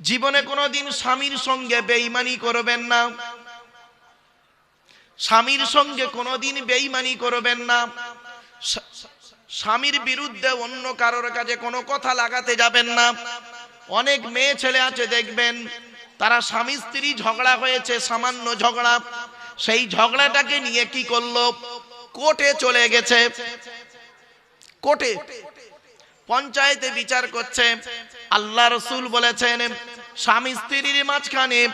জীবনে কোনোদিন স্বামীর সঙ্গে বেইমানি করবেন না। স্বামীর সঙ্গে কোনোদিন বেইমানি করবেন না। স্বামীর বিরুদ্ধে অন্য কারোর কাছে কোনো কথা লাগাতে যাবেন না। অনেক মেয়ে ছেলে আছে, দেখবেন, তারা স্বামী স্ত্রী ঝগড়া হয়েছে, সামান্য ঝগড়া। সেই ঝগড়াটাকে নিয়ে কি করল? কোর্টে চলে গেছে। কোর্টে পঞ্চায়েতে বিচার করছে। আল্লাহ রসুল বলেছেন স্বামী স্ত্রীর মাঝখানে,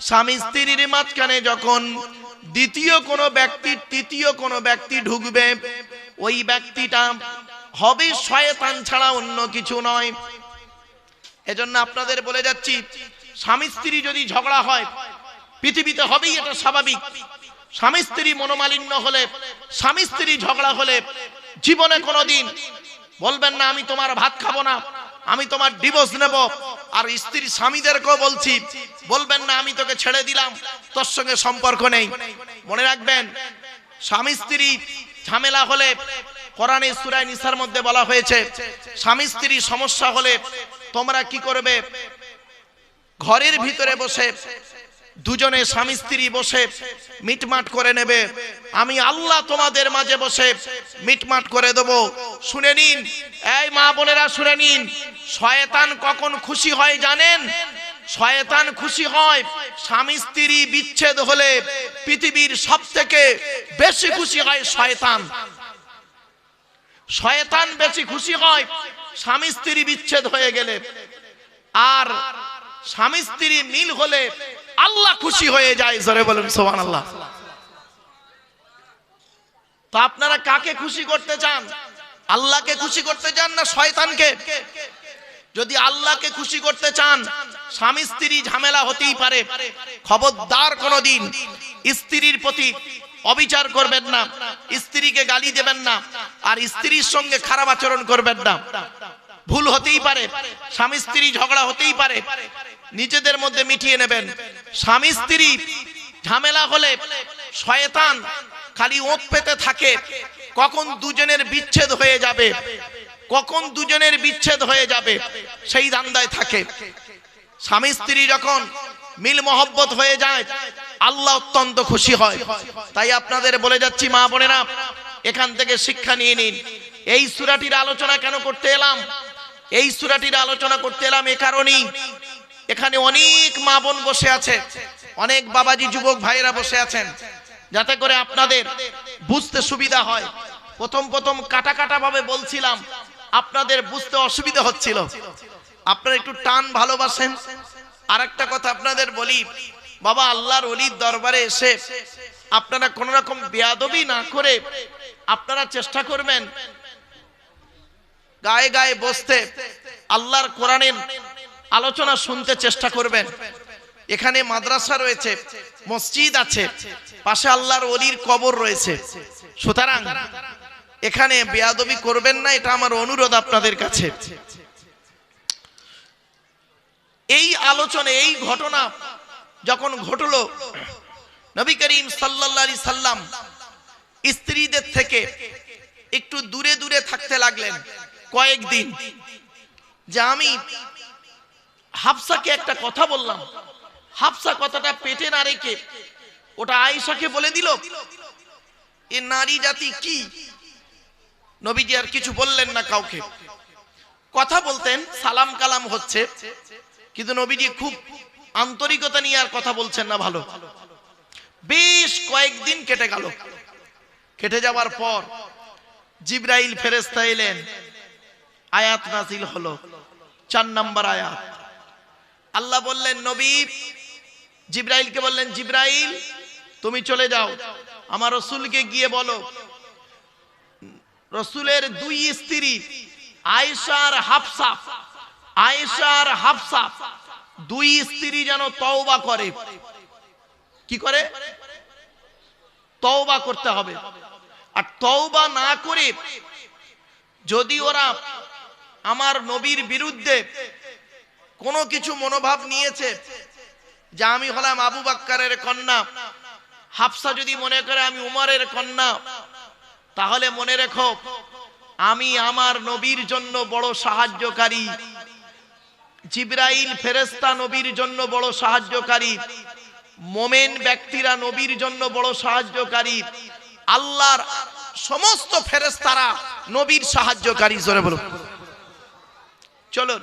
স্বামী স্ত্রীর মাঝখানে যখন দ্বিতীয় কোনো ব্যক্তি, তৃতীয় কোনো ব্যক্তি ঢুকবে, ওই ব্যক্তিটা হবে শয়তান ছাড়া অন্য কিছু নয়। এজন্য আপনাদের বলে যাচ্ছি, স্বামী স্ত্রী যদি ঝগড়া হয়, পৃথিবীতে হবেই এটা স্বাভাবিক। স্বামী স্ত্রী মনোমালিন্য হলে, স্বামী স্ত্রী ঝগড়া হলে জীবনে কোনোদিন বলবেন না, আমি তোমার ভাত খাব না। আমি তোমার ডিভোর্স নেব। আর স্ত্রী স্বামীদেরকেও বলছি, বলবেন না, আমি তোকে ছেড়ে দিলাম, তোর সঙ্গে সম্পর্ক নেই। মনে রাখবেন, স্বামী স্ত্রী ঝামেলা হলে কোরআনে সুরায় নিসার মধ্যে বলা হয়েছে, স্বামী স্ত্রী সমস্যা হলে তোমরা কি করবে? ঘরের ভিতরে বসে দুজনে স্বামী স্ত্রী বসে মিটমাট করে নেবে। আমি আল্লাহ তোমাদের মাঝে বসে মিটমাট করে দেব। শুনে নিন, এই মা বোনেরা শুনে নিন, শয়তান কখন খুশি হয় জানেন? শয়তান খুশি হয় স্বামী স্ত্রী বিচ্ছেদ হলে পৃথিবীর সব থেকে বেশি খুশি হয় শয়তান। শয়তান বেশি খুশি হয় স্বামী স্ত্রী বিচ্ছেদ হয়ে গেলে। আর স্বামী স্ত্রী মিল হলে আল্লাহ খুশি হয়ে যায়, জোরে বলেন সোমান আল্লাহ তো আপনারা কাকে খুশি করতে চান? আল্লাহকে খুশি করতে চান না শয়তানকে? যদি আল্লাহকে খুশি করতে চান, স্বামী স্ত্রী ঝামেলা হতেই পারে। খবরদার কোনদিন স্ত্রীর প্রতি অবিচার করবেন না, স্ত্রীকে গালি দেবেন না, আর স্ত্রীর সঙ্গে খারাপ আচরণ করবেন না। ভুল হতেই পারে, স্বামী স্ত্রী ঝগড়া হতেই পারে নিজেদের মধ্যে মিটিয়ে নেবেন। স্বামী, স্ত্রী, ঝামেলা হলে শয়তান খালি ওঁত পেতে থাকে। কখন দুজনের বিচ্ছেদ হয়ে যাবে? কখন দুজনের বিচ্ছেদ হয়ে যাবে? সেই দান্দায় থাকে। স্বামী, স্ত্রী যখন মিল মহব্বত হয়ে যায়, আল্লাহ অত্যন্ত খুশি হয়। তাই আপনাদের বলে যাচ্ছি, মা বোনেরা, এখান থেকে শিক্ষা নিয়ে নিন। এই সুরাটির আলোচনা কেন করতে এলাম? এই সুরাটির আলোচনা করতে এলাম এ কারণেই এখানে অনেক মা বোন বসে আছে, অনেক বাবাজি, যুবক ভাইয়েরা বসে আছেন। যাতে করে আপনাদের বুঝতে সুবিধা হয়। প্রথম প্রথম কাটা কাটা ভাবে বলছিলাম, আপনাদের বুঝতে অসুবিধা হচ্ছিল। আপনারা একটু টান ভালোবাসেন। আর একটা কথা আপনাদের বলি, বাবা আল্লাহর অলির দরবারে এসে আপনারা কোন রকম বেয়াদবি না করে আপনারা চেষ্টা করবেন। গায়ে গায়ে বসতে আল্লাহর কোরআনের আলোচনা শুনতে চেষ্টা করবেন। এখানে মাদ্রাসা রয়েছে, মসজিদ আছে, পাশে আল্লাহর অলির কবর রয়েছে। সুতরাং এখানে বেয়াদবি করবেন না, এটা আমার অনুরোধ আপনাদের কাছে। এই আলোচনা, এই ঘটনা যখন ঘটলো, নবী করিম আলাইহি সাল্লাম স্ত্রীদের থেকে একটু দূরে দূরে থাকতে লাগলেন কয়েকদিন। যে আমি হাফসাকে একটা কথা বললাম। হাফসা কথাটা পেটে না রেখে ওটা আয়েশাকে বলে দিল। এ নারী জাতি কি? নবীজি আর কিছু বললেন না কাউকে। কথা বলতেন, সালাম কালাম হচ্ছে, কিন্তু নবীজি খুব আন্তরিকতা নিয়ে আর কথা বলছেন না ভালো। বেশ কয়েকদিন কেটে গেল। কেটে যাওয়ার পর জিব্রাইল ফেরেস্তা এলেন। আয়াত নাজিল হলো। চার নাম্বার আয়াত। আল্লাহ বললেন, নবী, জিব্রাইলকে বললেন, জিব্রাইল, তুমি চলে যাও। আমার রসুলকে গিয়ে বলো। রসুলের দুই স্ত্রী আয়েশার হাফসা আয়েশার হাফসা, দুই স্ত্রী যেন তওবা করে। কি করে? তওবা করতে হবে। আর তওবা না করে যদি ওরা আমার নবীর বিরুদ্ধে কোনো কিছু মনোভাব নিয়েছে যে আমি হলাম আবু বাক্কারের কন্যা। হাফসা যদি মনে করে আমি উমরের কন্যা, তাহলে মনে রেখো, আমি আমার নবীর জন্য বড় সাহায্যকারী। জিব্রাইল ফেরেস্তা নবীর জন্য বড় সাহায্যকারী। মোমেন ব্যক্তিরা নবীর জন্য বড় সাহায্যকারী। আল্লাহর সমস্ত ফেরেস্তারা নবীর সাহায্যকারী, জোরে বলুন। চলুন।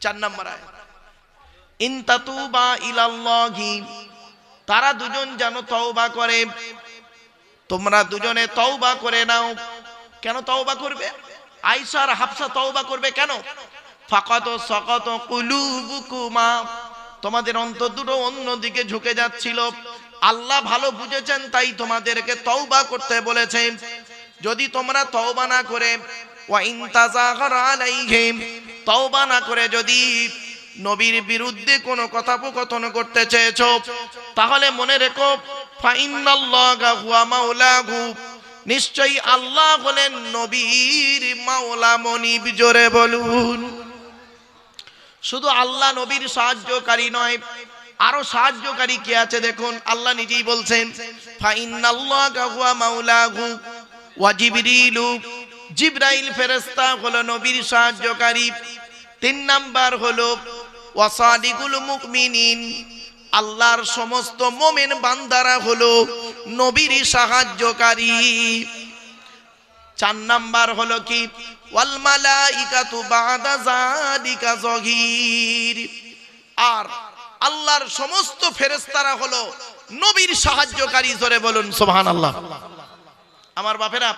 চার নম্বর আয়াত। ইন তাতুবা ইলাল্লাহি, তারা দুজন যেন তওবা করে। তোমরা দুজনে তওবা করে নাও। কেন তওবা করবে? আইসার হাফসা তওবা করবে কেন? ফাকাত সাকাত কুলুবুকুমা। তোমাদের অন্তর দুটো অন্যদিকে ঝুঁকে যাচ্ছিল। আল্লাহ ভালো বুঝেছেন, তাই তোমাদেরকে তওবা করতে বলেছেন। যদি তোমরা তওবা না করে, ওয়া ইন তাজাহার আলাইহিম তওবা না করে যদি নবীর বিরুদ্ধে কোনো কথোপকথন করতে চেয়েছো, তাহলে মনে রেখো নিশ্চয়ই আল্লাহ হলেন নবীর মাওলা মনিব, জোরে বলুন। শুধু আল্লাহ নবীর সাহায্যকারী নয়, আরও সাহায্যকারী কে আছে দেখুন, আল্লাহ নিজেই বলছেন ফাইনাল্লাহা হুয়া মাওলাহু ওয়া জিবরিলু। জিবরাইল ফেরেশতা হলো নবীর সাহায্যকারী। তিন নাম্বার হলো, ওয়াসাদিকুল মুকমিনিন আল্লাহর সমস্ত মোমেন বান্দারা হলো নবীর সাহায্যকারী। চার নাম্বার হলো কি? ওয়াল মালাইকাতু বাদা যালিকা জহির আর আল্লাহর সমস্ত ফেরেস্তারা হলো নবীর সাহায্যকারী, জোরে বলুন সুবহানাল্লাহ। আমার বাপেরা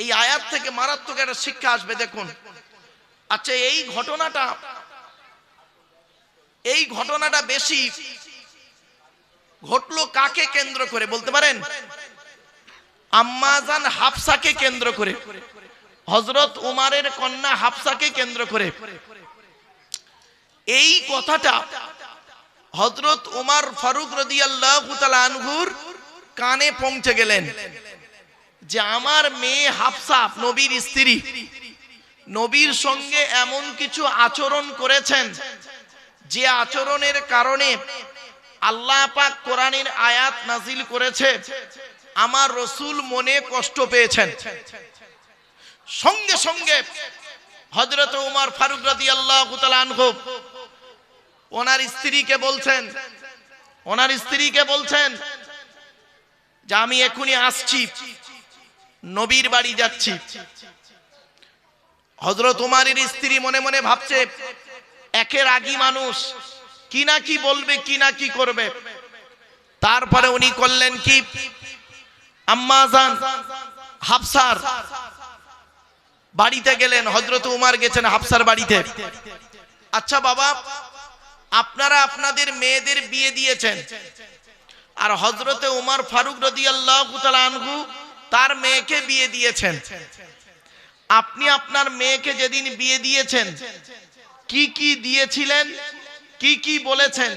এই আয়াত থেকে মারাত্মক একটা শিক্ষা আসবে, দেখুন। আচ্ছা এই ঘটনাটা এই ঘটনাটা বেশি ঘটলো কাকে কেন্দ্র করে, বলতে পারেন? আম্মাজান হাফসাকে কেন্দ্র করে হজরত উমারের কন্যা হাফসাকে কেন্দ্র করে। এই কথাটা হজরত উমার ফারুক রদি আল্লাহ আনহুর কানে পৌঁছে গেলেন। যে আমার মেয়ে হাফসা, নবীর স্ত্রী। নবীর সঙ্গে এমন কিছু আচরণ করেছেন, যে আচরণের কারণে আল্লাহ পাক কোরআনের আয়াত নাজিল করেছে, আমার রসুল মনে কষ্ট পেয়েছেন। সঙ্গে সঙ্গে হজরত উমার ফারুক রাদি আল্লাহ ওনার স্ত্রীকে বলছেন, ওনার স্ত্রীকে বলছেন যে আমি এখনই আসছি। নবীর বাড়ি যাচ্ছি। হজরত উমারের স্ত্রী মনে মনে ভাবছে, একের আগি মানুষ, কি না কি বলবে, কি না কি করবে। তারপরে উনি করলেন কি? হাফসার বাড়িতে গেলেন হজরত উমার গেছেন হাফসার বাড়িতে। আচ্ছা বাবা, আপনারা আপনাদের মেয়েদের বিয়ে দিয়েছেন। আর হজরতে উমার ফারুক রদি আল্লাহ আনহু তার মেয়েকে বিয়ে দিয়েছেন। আপনি আপনার মেয়েকে যেদিন বিয়ে দিয়েছেন, কি কি দিয়েছিলেন, কি কি বলেছেন?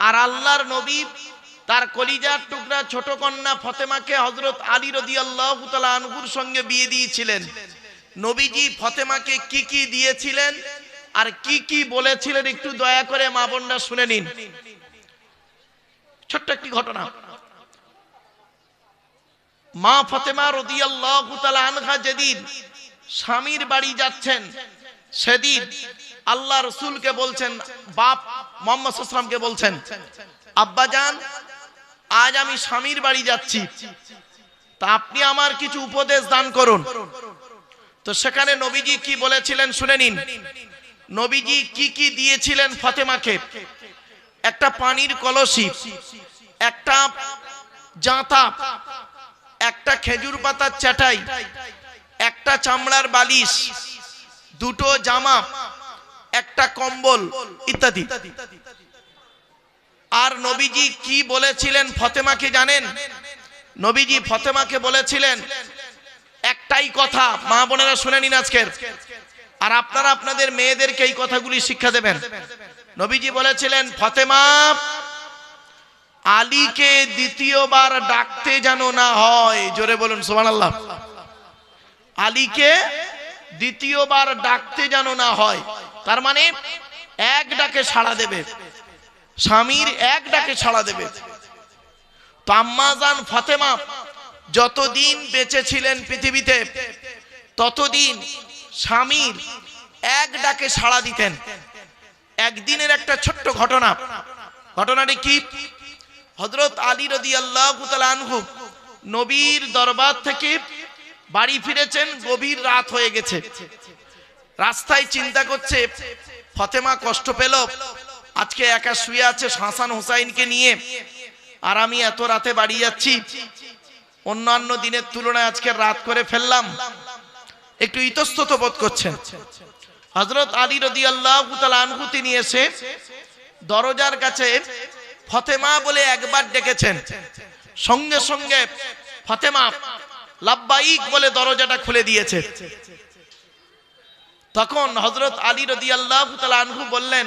আর আল্লাহর নবী তার কলিজার টুকরা ছোট কন্যা ফতেমাকে হজরত আলী রদি আল্লাহ আনহুর সঙ্গে বিয়ে দিয়েছিলেন। নবীজি ফতেমাকে কি কি দিয়েছিলেন আর কি কি বলেছিলেন একটু দয়া করে মা বোনরা শুনে নিন। ছোট্ট একটি ঘটনা। মা ফতেমা রদি আল্লাহ আনহা যেদিন স্বামীর বাড়ি যাচ্ছেন, সেদিন আল্লাহ রসুলকে বলছেন, বাপ মোহাম্মদ সাল্লামকে বলছেন, আব্বা যান আজ আমি স্বামীর বাড়ি যাচ্ছি। তা আপনি আমার কিছু উপদেশ দান করুন। তো সেখানে নবীজি কি বলেছিলেন শুনে নিন। নবীজি কি কি দিয়েছিলেন ফাতেমাকে? একটা পানির কলসি, একটা জাঁতা একটা খেজুর পাতার চাটাই, একটা চামড়ার বালিশ, দুটো জামা, একটা কম্বল ইত্যাদি। আর নবীজি কি বলেছিলেন ফতেমাকে জানেন? নবীজি ফতেমাকে বলেছিলেন, একটাই কথা, মা বোনেরা শুনে নিন আজকের। আর আপনারা আপনাদের মেয়েদেরকে এই কথাগুলি শিক্ষা দেবেন। নবীজি বলেছিলেন, ফতেমা আলীকে দ্বিতীয়বার ডাকতে যেন না হয়। জোরে বলুন সোমান আল্লাহ আলীকে দ্বিতীয়বার ডাকতে যেন না হয়। তার মানে এক ডাকে সাড়া দেবে, স্বামীর এক ডাকে সাড়া দেবে। তো আম্মাজান ফাতেমা যতদিন বেঁচে ছিলেন পৃথিবীতে, ততদিন স্বামীর এক ডাকে সাড়া দিতেন। একদিনের একটা ছোট্ট ঘটনা। ঘটনাটি কি? হজরত আলী রদি আল্লাহ আনহু নবীর দরবার থেকে বাড়ি ফিরেছেন, গভীর রাত হয়ে গেছে। রাস্তায় চিন্তা করছে, ফতেমা কষ্ট পেল, আজকে একা শুয়ে আছে হাসান হুসাইনকে নিয়ে, আর আমি এত রাতে বাড়ি যাচ্ছি, অন্যান্য দিনের তুলনায় আজকে রাত করে ফেললাম। একটু ইতস্তত বোধ করছেন। হজরত আলী রদি আল্লাহ তিনি এসে দরজার কাছে ফতেমা বলে একবার ডেকেছেন। সঙ্গে সঙ্গে ফতেমা লাব্বাইক বলে দরজাটা খুলে দিয়েছে। তখন হজরত আলী রদি আল্লাহ আনহু বললেন,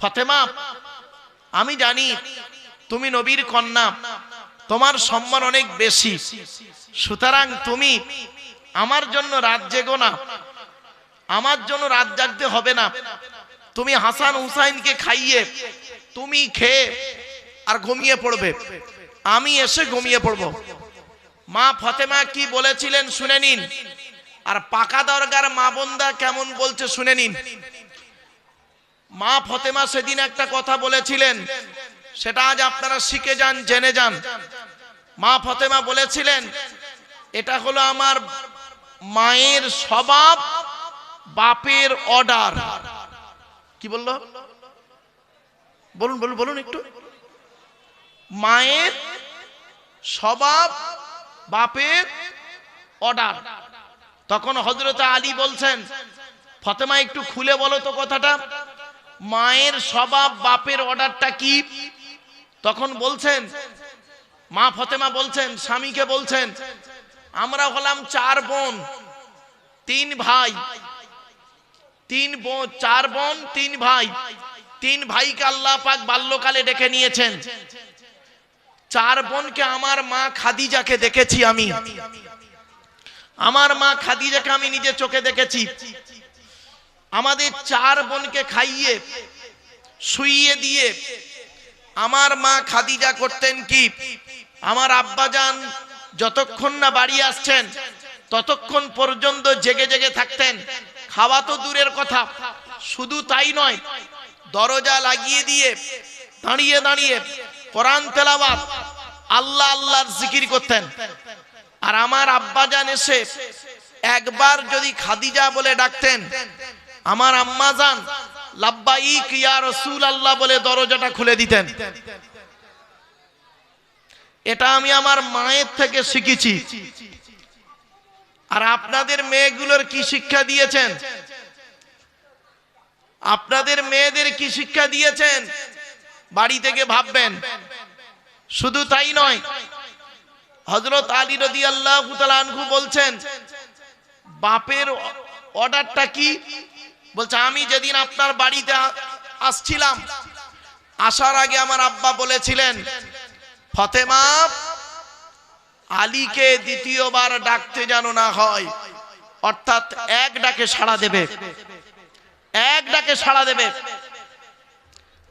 ফতেমা, আমি জানি তুমি নবীর কন্যা, তোমার সম্মান অনেক বেশি। সুতরাং তুমি আমার জন্য রাত জেগো না, আমার জন্য রাত জাগতে হবে না। তুমি হাসান হুসাইনকে খাইয়ে তুমি খেয়ে আর ঘুমিয়ে পড়বে। আমি এসে ঘুমিয়ে পড়ব। মা ফতেমা কি বলেছিলেন শুনে নিন। আর পাকা দরগার মা বোনদা কেমন বলছে শুনে নিন। মা ফতেমা সেদিন একটা কথা বলেছিলেন। সেটা আজ আপনারা শিখে যান, জেনে যান। মা ফতেমা বলেছিলেন, এটা হলো আমার মায়ের স্বভাব, বাপের অর্ডার কি বলল? বলুন বলুন বলুন একটু। মায়ের স্বভাব, বাপের অর্ডার। তখন হজরত আলী বলছেন, ফতেমা, একটু খুলে বলো তো কথাটা। মায়ের স্বভাব, বাপের অর্ডারটা কি? তখন বলছেন, মা ফতেমা বলছেন, স্বামীকে বলছেন, আমরা হলাম চার বোন, তিন ভাই। তিন বোন, চার বোন, তিন ভাই। তিন ভাইকে আল্লাহ পাক বাল্যকালে ডেকে নিয়েছেন। চার বোনকে আমার মা খাদিজাকে দেখেছি আমি। আমার মা খাদিজাকে আমি নিজে চোখে দেখেছি। আমাদের চার বোনকে খাইয়ে, শুইয়ে দিয়ে আমার মা খাদিজা করতেন কি? আমার আব্বাজান যতক্ষণ না বাড়ি আসছেন, ততক্ষণ পর্যন্ত জেগে জেগে থাকতেন। খাওয়া তো দূরের কথা, শুধু তাই নয় দরজা লাগিয়ে দিয়ে দাঁড়িয়ে দাঁড়িয়ে কোরআন তেলাবাদ আল্লাহ আল্লাহর জিকির করতেন। আর আমার আব্বাজান এসে একবার যদি খাদিজা বলে ডাকতেন, আমার আম্মা যান আল্লাহ বলে দরজাটা খুলে দিতেন। এটা আমি আমার মায়ের থেকে শিখেছি। আর আপনাদের মেয়েগুলোর কি শিক্ষা দিয়েছেন? আপনাদের মেয়েদের কি শিক্ষা দিয়েছেন? বাড়ি থেকে ভাববেন। শুধু তাই নয় হজরত আলী রদি আল্লাহ আনহু বলছেন, বাপের অর্ডারটা কি? বলছে, আমি যেদিন আপনার বাড়িতে আসছিলাম, আসার আগে আমার আব্বা বলেছিলেন, ফতেমা, আলীকে দ্বিতীয়বার ডাকতে যেন না হয়, অর্থাৎ এক ডাকে সাড়া দেবে। এক ডাকে সাড়া দেবে।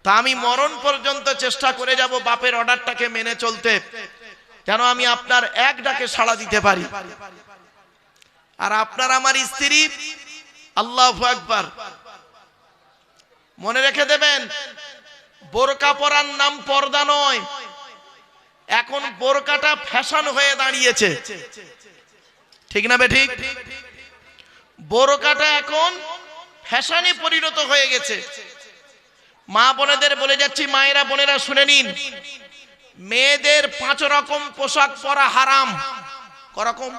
তা আমি মরণ পর্যন্ত চেষ্টা করে যাব বাপের অর্ডারটাকে মেনে চলতে, যেন আমি আপনার এক ডাকে সাড়া দিতে পারি। আর আপনার আমার স্ত্রী, আল্লাহ একবার মনে রেখে দেবেন, বোরকা পরার নাম পর্দা নয়, এখন বোরকাটা ফ্যাশন হয়ে দাঁড়িয়েছে। ঠিক না বে ঠিক? বোরকাটা এখন ফ্যাশনে পরিণত হয়ে গেছে। মা বোনেদের বলে যাচ্ছি, মায়েরা, বোনেরা, শুনে নিন। মেয়েদের পাঁচ রকম পোশাক পরা হারাম। করকম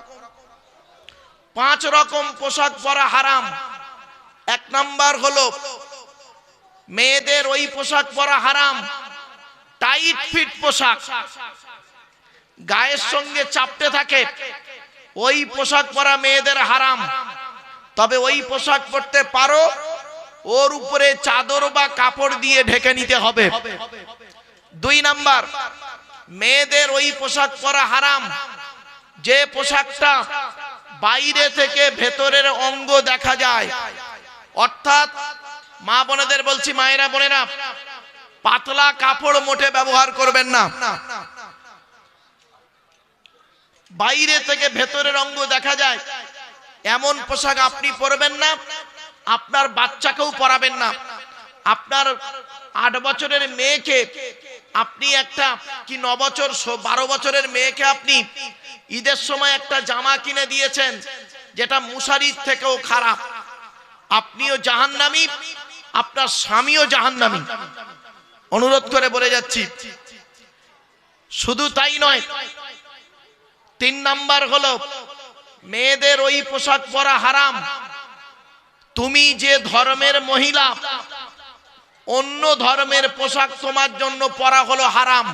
পাঁচ রকম পোশাক পরা হারাম। এক নাম্বার হলো, মেয়েদের ওই পোশাক পরা হারাম। টাইট ফিট পোশাক। গায়ের সঙ্গে চাপতে থাকে। ওই পোশাক পরা মেয়েদের হারাম। তবে ওই পোশাক পরতে পারো, ওর উপরে চাদর বা কাপড় দিয়ে ঢেকে নিতে হবে। দুই নাম্বার, মেয়েদের ওই পোশাক পরা হারাম। যে পোশাকটা বাইরে থেকে ভেতরের অঙ্গ দেখা যায়। অর্থাৎ মা বোনেদের বলছি, মায়েরা বোনেরা, পাতলা কাপড় মোটে ব্যবহার করবেন না। বাইরে থেকে ভেতরের অঙ্গ দেখা যায়। এমন পোশাক আপনি পরবেন না, আপনার বাচ্চাকেও পরাবেন না। আপনার আট বছরের মেয়েকে আপনি একটা কি ন বছর বারো বছরের মেয়েকে আপনি ঈদের সময় একটা জামা কিনে দিয়েছেন, যেটা মুশারির থেকেও খারাপ। আপনিও জাহান্নামী, আপনার স্বামীও জাহান্নামী। অনুরোধ করে বলে যাচ্ছি, শুধু তাই নয়, তিন নাম্বার হলো মেয়েদের ওই পোশাক পরা হারাম। তুমি যে ধর্মের মহিলা, অন্য ধর্মের পোশাক তোমার জন্য পরা হলো হারাম।